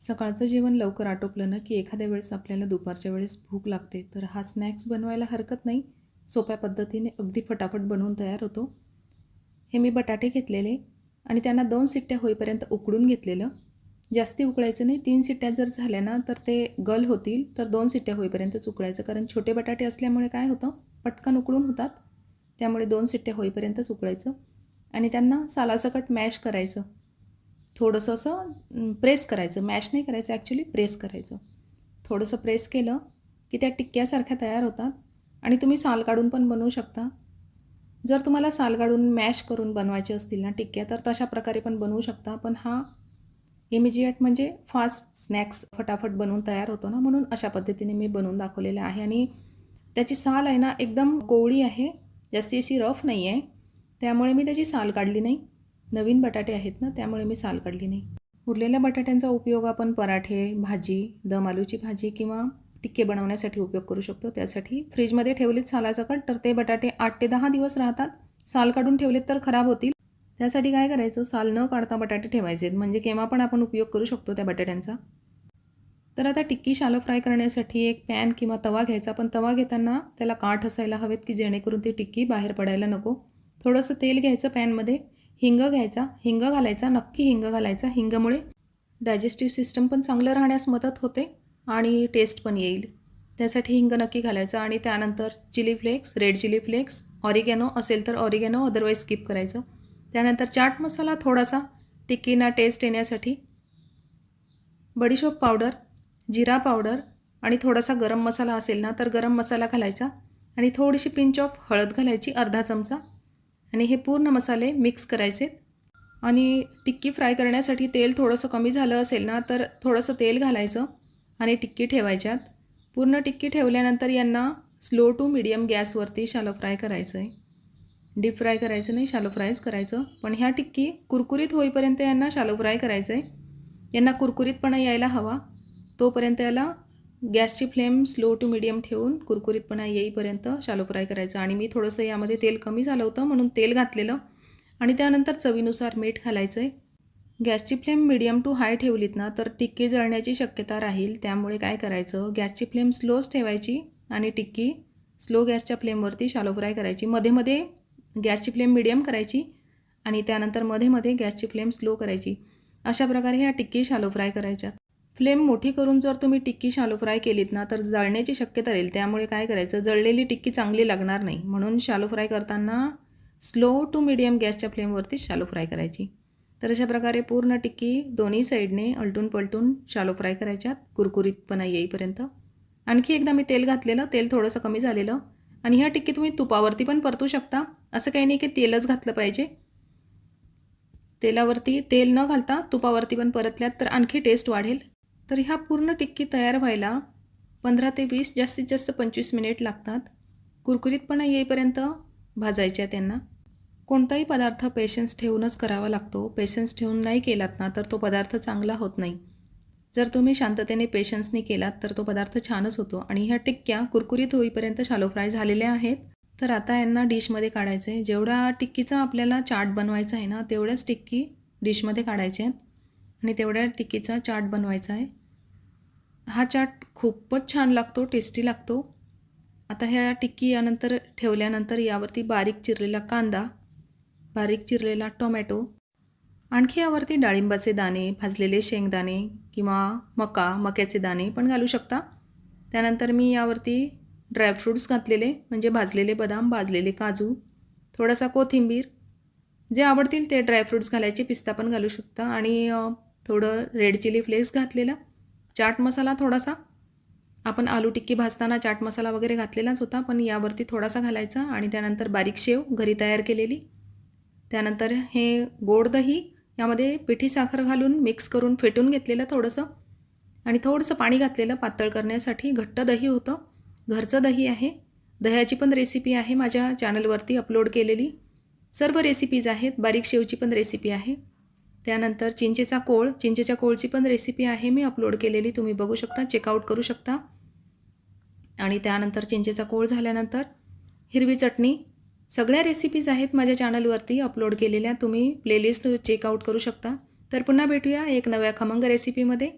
सकाळचं जेवण लवकर आटोपलं ना की एखाद्या वेळेस आपल्याला दुपारच्या वेळेस भूक लागते. तर हा स्नॅक्स बनवायला हरकत नाही. सोप्या पद्धतीने अगदी फटाफट बनवून तयार होतो. हे मी बटाटे घेतलेले आणि त्यांना दोन सिट्ट्या होईपर्यंत उकडून घेतलेलं. जास्ती उकळायचं नाही. तीन सिट्ट्या जर झाल्या ना तर ते गल होतील. तर दोन सिट्ट्या होईपर्यंतच उकळायचं. कारण छोटे बटाटे असल्यामुळे काय होतं? पटकन उकळून होतात. त्यामुळे दोन सिट्ट्या होईपर्यंतच उकळायचं आणि त्यांना सालासकट मॅश करायचं. थोडंसं असं प्रेस करायचं. मॅश नाही करायचं ॲक्च्युली प्रेस करायचं. थोडंसं प्रेस केलं की त्या टिक्क्यासारख्या तयार होतात आणि तुम्ही साल काढून पण बनवू शकता. जर तुम्हाला साल काढून मॅश करून बनवायचे असतील ना टिक्क्या तर तशा प्रकारे पण बनवू शकता. पण हा इमिजिएट म्हणजे फास्ट स्नॅक्स फटाफट बनवून तयार होतो ना म्हणून अशा पद्धतीने मी बनवून दाखवलेलं आहे. आणि त्याची साल आहे ना एकदम कोवळी आहे. जास्ती अशी रफ नाही आहे त्यामुळे मी त्याची साल काढली नाही. नवीन बटाटे आहेत ना त्यामुळे मी साल काढली नाही. उरलेल्या बटाट्यांचा उपयोग आपण पराठे भाजी दम आलूची भाजी किंवा टिक्के बनवण्यासाठी उपयोग करू शकतो. त्यासाठी फ्रीजमध्ये ठेवलेत सालासकट तर ते बटाटे आठ ते दहा दिवस राहतात. साल काढून ठेवलेत तर खराब होतील. त्यासाठी काय करायचं? साल न काढता बटाटे ठेवायचे म्हणजे केव्हा पण आपण उपयोग करू शकतो त्या बटाट्यांचा. तर आता टिक्की शालो फ्राय करण्यासाठी एक पॅन किंवा तवा घ्यायचा. पण तवा घेताना त्याला काठ असायला हवेत की जेणेकरून ती टिक्की बाहेर पडायला नको. थोडंसं तेल घ्यायचं पॅनमध्ये. हिंग घ्यायचा हिंग घालायचा नक्की हिंग घालायचा. हिंगमुळे डायजेस्टिव्ह सिस्टम पण चांगलं राहण्यास मदत होते आणि टेस्ट पण येईल. त्यासाठी हिंग नक्की घालायचं आणि त्यानंतर chilli flakes red chilli flakes oregano असेल तर ऑरिगॅनो अदरवाईज स्किप करायचं. त्यानंतर चाट मसाला थोडासा टिक्कीना टेस्ट येण्यासाठी बडीशोप पावडर जिरा पावडर आणि थोडासा गरम मसाला असेल ना तर गरम मसाला घालायचा आणि थोडीशी पिंच ऑफ हळद घालायची अर्धा चमचा. आणि हे पूर्ण मसाले मिक्स करायचे. आणि टिक्की फ्राय करण्यासाठी तेल थोडंसं कमी झालं असेल ना तर थोडंसं तेल घालायचं आणि टिक्की ठेवायच्यात. पूर्ण टिक्की ठेवल्यानंतर यांना स्लो टू मिडियम गॅसवरती शालो फ्राय करायचं आहे डीप फ्राय करायचं नाही शालो फ्रायच करायचं. पण ह्या टिक्की कुरकुरीत होईपर्यंत यांना शालो फ्राय करायचं आहे यांना कुरकुरीतपणा यायला हवा. तोपर्यंत याला गॅसची फ्लेम स्लो टू मिडियम ठेवून कुरकुरीतपणा येईपर्यंत शालो फ्राय करायचं. आणि मी थोडंसं यामध्ये तेल कमी झालं होतं म्हणून तेल घातलेलं. आणि त्यानंतर चवीनुसार मीठ घालायचं आहे गॅसची फ्लेम मिडियम टू हाय ठेवलीत ना तर टिक्की जळण्याची शक्यता राहील. त्यामुळे काय करायचं गॅसची फ्लेम स्लोच ठेवायची आणि टिक्की स्लो गॅसच्या फ्लेमवरती शालो फ्राय करायची. मध्ये मध्ये गॅसची फ्लेम मिडियम करायची आणि त्यानंतरमध्ये मध्ये गॅसची फ्लेम स्लो करायची. अशा प्रकारे ह्या टिक्की शालो फ्राय करायच्या फ्लेम मोठी करून जर तुम्ही टिक्की शालो फ्राय केलीत ना तर जळण्याची शक्यता राहील. त्यामुळे काय करायचं? जळलेली टिक्की चांगली लागणार नाही. म्हणून शालो फ्राय करताना स्लो टू मिडियम गॅसच्या फ्लेमवरती शालो फ्राय करायची. तर अशा प्रकारे पूर्ण टिक्की दोन्ही साईडने अलटून पलटून शालो फ्राय करायच्यात. कुरकुरीतपणा येईपर्यंत. आणखी एकदा मी तेल घातलेलं. तेल थोडंसं कमी झालेलं. आणि ह्या टिक्की तुम्ही तुपावरती पण परतू शकता. असं काही नाही की तेलच घातलं पाहिजे. तेलावरती तेल न घालता तुपावरती पण परतल्यात तर आणखी टेस्ट वाढेल. तर ह्या पूर्ण टिक्की तयार व्हायला पंधरा ते वीस जास्तीत जास्त पंचवीस मिनिट लागतात. कुरकुरीतपणा येईपर्यंत भाजायच्या त्यांना. कोणताही पदार्थ पेशन्स ठेवूनच करावा लागतो. पेशन्स ठेवून नाही केलात ना तर तो पदार्थ चांगला होत नाही. जर तुम्ही शांततेने पेशन्सनी केलात तर तो पदार्थ छानच होतो. आणि ह्या टिक्क्या कुरकुरीत होईपर्यंत शालो फ्राय झालेल्या आहेत. तर आता यांना डिशमध्ये काढायचं आहे जेवढा टिक्कीचा आपल्याला चाट बनवायचा आहे ना तेवढ्याच टिक्की डिशमध्ये काढायचे आहेत. आणि तेवढ्या टिक्कीचा चाट बनवायचा आहे. हा चाट खूपच छान लागतो टेस्टी लागतो. आता ह्या टिक्की यानंतर ठेवल्यानंतर यावरती बारीक चिरलेला कांदा बारीक चिरलेला टोमॅटो आणखी यावरती डाळिंबाचे दाणे भाजलेले शेंगदाणे किंवा मका मक्याचे दाणे पण घालू शकता. त्यानंतर मी यावरती ड्रायफ्रूट्स घातलेले म्हणजे भाजलेले बदाम भाजलेले काजू थोडासा कोथिंबीर जे आवडतील ते ड्रायफ्रूट्स घालायचे पिस्ता पण घालू शकता. आणि थोडं रेड चिली फ्लेक्स घातलेला. चाट मसाला थोडासा. आपण आलू टिक्की भाजताना चाट मसाला वगैरे घातलेलाच होता पण यावरती थोडासा घालायचा आणि त्यानंतर बारीक शेव घरी तयार केलेली. त्यानंतर हे गोड दही यामध्ये पिठी साखर घालून मिक्स करून फेटून घेतलेलं थोडंसं. आणि थोडंसं पाणी घातलेलं पातळ करण्यासाठी घट्ट दही होतं. घरचं दही आहे. दह्याची पण रेसिपी आहे माझ्या चॅनलवरती अपलोड केलेली. सर्व रेसिपीज आहेत. बारीक शेवची पण रेसिपी आहे. त्यानंतर चिंचेचा कोळ. चिंचेच्या कोळची पण रेसिपी आहे. मी अपलोड केलेली. तुम्ही बघू शकता. चेकआउट करू शकता. आणि त्यानंतर चिंचेचा कोळ झाल्यानंतर हिरवी चटणी. सगळ्या रेसिपीज आहेत माझ्या चॅनलवरती अपलोड केलेल्या. तुम्ही प्लेलिस्ट चेकआउट करू शकता. तर पुन्हा भेटूया एक नव्या खमंग रेसिपीमध्ये